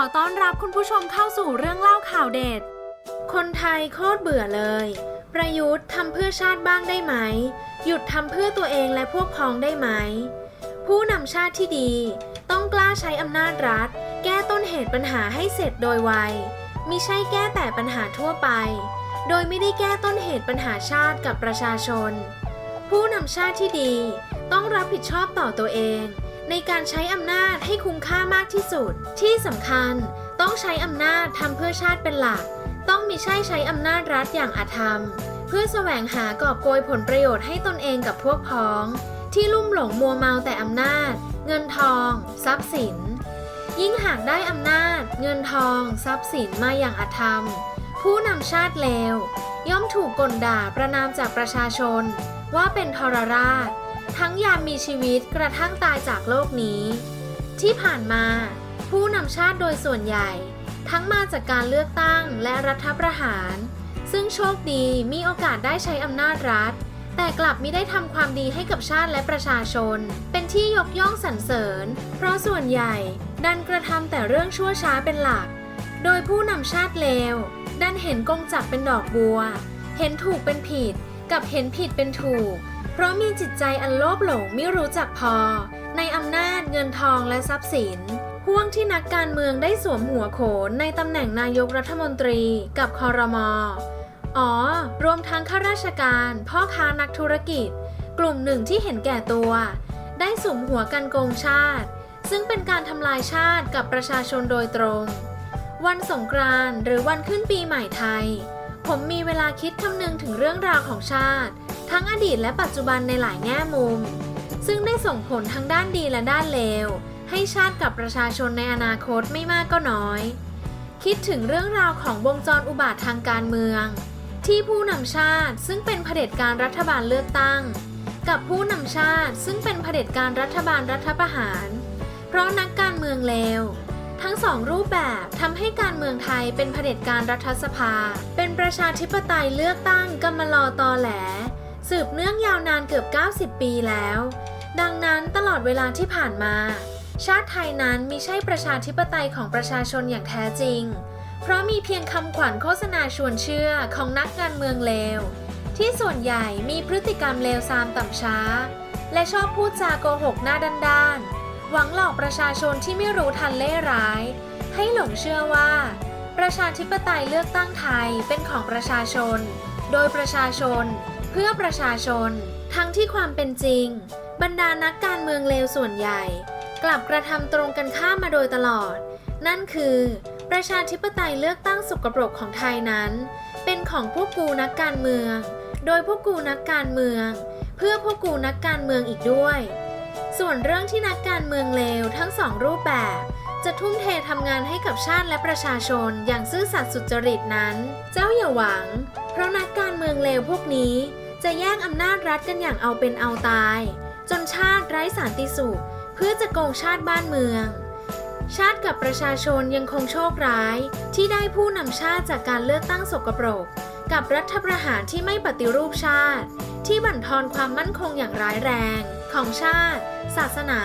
อต้อนรับคุณผู้ชมเข้าสู่เรื่องเล่าข่าวเด็ด คนไทยโคตรเบื่อเลย ประยุทธ์ทำเพื่อชาติบ้างได้ไหม หยุดทำเพื่อตัวเองและพวกพ้องได้ไหม ผู้นำชาติที่ดี ต้องกล้าใช้อำนาจรัฐ แก้ต้นเหตุปัญหาให้เสร็จโดยไวมิใช่แก้แต่ปัญหาทั่วไป โดยไม่ได้แก้ต้นเหตุปัญหาชาติกับประชาชน ผู้นำชาติที่ดี ต้องรับผิดชอบต่อตัวเอง ในการใช้อำนาจให้คุ้มค่ามากที่สุด ที่สำคัญต้องใช้อำนาจทำเพื่อชาติเป็นหลัก ต้องมิใช่ใช้อำนาจรัฐอย่างอาธรรม เพื่อแสวงหากอบโกยผลประโยชน์ให้ตนเองกับพวกพ้อง ที่ลุ่มหลงมัวเมาแต่อำนาจ เงินทอง ทรัพย์สิน ยิ่งหากได้อำนาจ เงินทอง ทรัพย์สินมาอย่างอาธรรม ผู้นำชาติเลวย่อมถูกกลด่าประนามจากประชาชน ว่าเป็นทรราช ทั้งยามมีชีวิตกระทั่งตายจากโลกนี้ ที่ผ่านมา ผู้นำชาติโดยส่วนใหญ่ ทั้งมาจากการเลือกตั้งและรัฐประหาร ซึ่งโชคดีมีโอกาสได้ใช้อำนาจรัฐ แต่กลับไม่ได้ทำความดีให้กับชาติและประชาชน เป็นที่ยกย่องสรรเสริญ เพราะส่วนใหญ่ดันกระทำแต่เรื่องชั่วช้าเป็นหลัก โดยผู้นำชาติเลว ดันเห็นกงจักเป็นดอกบัว เห็นถูกเป็นผิด กับเห็นผิดเป็นถูก เพราะมีจิตใจอันโลภหลงไม่รู้จักพอ ในอำนาจเงินทองและทรัพย์สินห่วงที่นักการเมืองได้สวมหัวโขนในตำแหน่งนายกรัฐมนตรีกับคอรมออ๋อ รวมทั้งข้าราชการ พ่อค้านักธุรกิจ กลุ่มหนึ่งที่เห็นแก่ตัว ได้สุมหัวกันโกงชาติ ซึ่งเป็นการทำลายชาติกับประชาชนโดยตรง วันสงกรานต์หรือวันขึ้นปีใหม่ไทย ผมมีเวลาคิดคำนึงถึงเรื่องราวของชาติ ทั้งอดีตและปัจจุบันในหลายแง่มุม ซึ่งได้ส่งผลทั้งด้านดีและด้านเลว ให้ชาติกับประชาชนในอนาคตไม่มากก็น้อย คิดถึงเรื่องราวของวงจรอุบาททางการเมือง ที่ผู้นำชาติซึ่งเป็นเผด็จการรัฐบาลเลือกตั้ง กับผู้นำชาติซึ่งเป็นเผด็จการรัฐบาลรัฐประหาร เพราะนักการเมืองเลวทั้งสองรูปแบบทำให้การเมืองไทยเป็นเผด็จการรัฐสภา เป็นประชาธิปไตยเลือกตั้งกำมลอตอแหล สืบเนื่องยาวนานเกือบ 90 ปีแล้ว ดังนั้นตลอดเวลาที่ผ่านมา ชาติไทยนั้นมิใช่ประชาธิปไตยของประชาชนอย่างแท้จริง เพราะมีเพียงคำขวัญโฆษณาชวนเชื่อของนักการเมืองเลว ที่ส่วนใหญ่มีพฤติกรรมเลวทรามต่ำช้า และชอบพูดจาโกหกหน้าด้านๆ หวังหลอกประชาชนที่ไม่รู้ทันเล่ร้าย ให้หลงเชื่อว่าประชาธิปไตยเลือกตั้งไทยเป็นของประชาชน โดยประชาชน พื่อประชาชน ทั้งที่ความเป็นจริง บรรดานักการเมืองเลวส่วนใหญ่ กลับกระทำตรงกันข้ามมาโดยตลอด นั่นคือ ประชาธิปไตยเลือกตั้งสกปรกของไทยนั้น เป็นของพวกกูนักการเมือง โดยพวกกูนักการเมือง เพื่อพวกกูนักการเมืองอีกด้วย ส่วนเรื่องที่นักการเมืองเลวทั้งสองรูปแบบ จะทุ่มเททำงานให้กับชาติและประชาชนอย่างซื่อสัตย์สุจริตนั้น เจ้าอย่าหวัง เพราะนักการเมืองเลวพวกนี้ จะแย่งอำนาจรัฐกันอย่างเอาเป็นเอาตาย จนชาติไร้สันติสุข เพื่อจะโกงชาติบ้านเมือง ชาติกับประชาชนยังคงโชคร้าย ที่ได้ผู้นำชาติจากการเลือกตั้งสกปรก กับรัฐประหารที่ไม่ปฏิรูปชาติ ที่บั่นทอนความมั่นคงอย่างร้ายแรง ของชาติ ศาสนา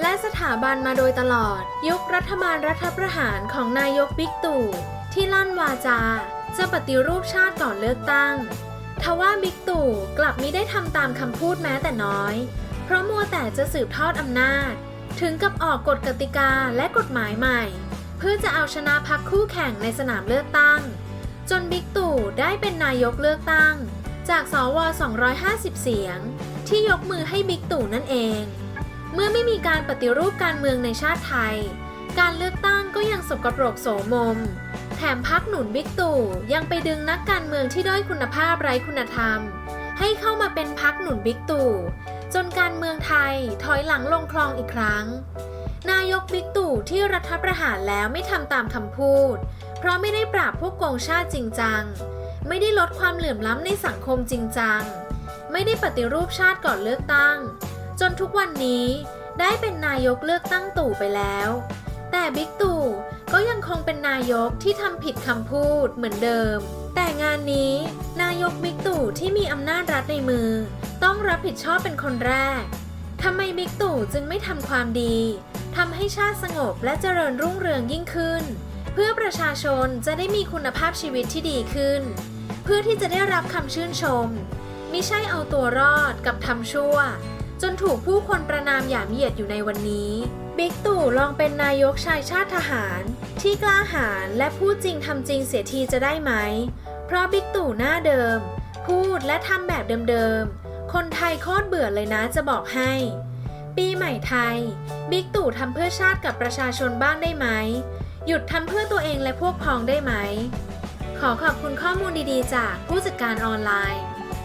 และสถาบันมาโดยตลอด ยุครัฐบาลรัฐประหารของนายกบิ๊กตู่ที่ลั่นวาจา จะปฏิรูปชาติก่อนเลือกตั้ง ทว่าบิ๊กตู่กลับมิได้ทำตามคำพูดแม้แต่น้อย เพราะมัวแต่จะสืบทอดอำนาจ ถึงกับออกกฎกติกาและกฎหมายใหม่ เพื่อจะเอาชนะพักคู่แข่งในสนามเลือกตั้ง จนบิ๊กตู่ได้เป็นนายกเลือกตั้ง จากสว 250 เสียง ที่ยกมือให้บิ๊กตู่นั่นเอง เมื่อไม่มีการปฏิรูปการเมืองในชาติไทย การเลือกตั้งก็ยังสกปรกโสมม แถมพักหนุนบิ๊กตู่ยังไปดึงนักการเมืองที่ด้อยคุณภาพไร้คุณธรรม ให้เข้ามาเป็นพักหนุนบิ๊กตู่จนการเมืองไทยถอยหลังลงคลองอีกครั้ง นายกบิ๊กตู่ที่รัฐประหารแล้วไม่ทำตามคำพูด เพราะไม่ได้ปราบพวกโกงชาติจริงจัง ไม่ได้ลดความเหลื่อมล้ำในสังคมจริงจัง ไม่ได้ปฏิรูปชาติก่อนเลือกตั้ง จนทุกวันนี้ได้เป็นนายกเลือกตั้งตู่ไปแล้ว แต่บิ๊กตู่ ก็ยังคงเป็นนายกที่ทำผิดคำพูดเหมือนเดิม แต่งานนี้ นายกบิ๊กตู่ที่มีอำนาจรัฐในมือ ต้องรับผิดชอบเป็นคนแรกทำไมบิ๊กตู่จึงไม่ทำความดีทำให้ชาติสงบและเจริญรุ่งเรืองยิ่งขึ้น เพื่อประชาชนจะได้มีคุณภาพชีวิตที่ดีขึ้น เพื่อที่จะได้รับคำชื่นชม มิใช่เอาตัวรอดกับทำชั่ว จนถูกผู้คนประนามหยามเหยียดอยู่ในวันนี้ บิ๊กตู่ลองเป็นนายกชายชาติทหาร ที่กล้าหาญและพูดจริงทำจริงเสียทีจะได้ไหม เพราะบิ๊กตู่หน้าเดิม พูดและทำแบบเดิมๆ คนไทยโคตรเบื่อเลยนะจะบอกให้ ปีใหม่ไทย บิ๊กตู่ทำเพื่อชาติกับประชาชนบ้างได้ไหม หยุดทำเพื่อตัวเองและพวกพ้องได้ไหม ขอขอบคุณข้อมูลดีๆ จากผู้จัดการออนไลน์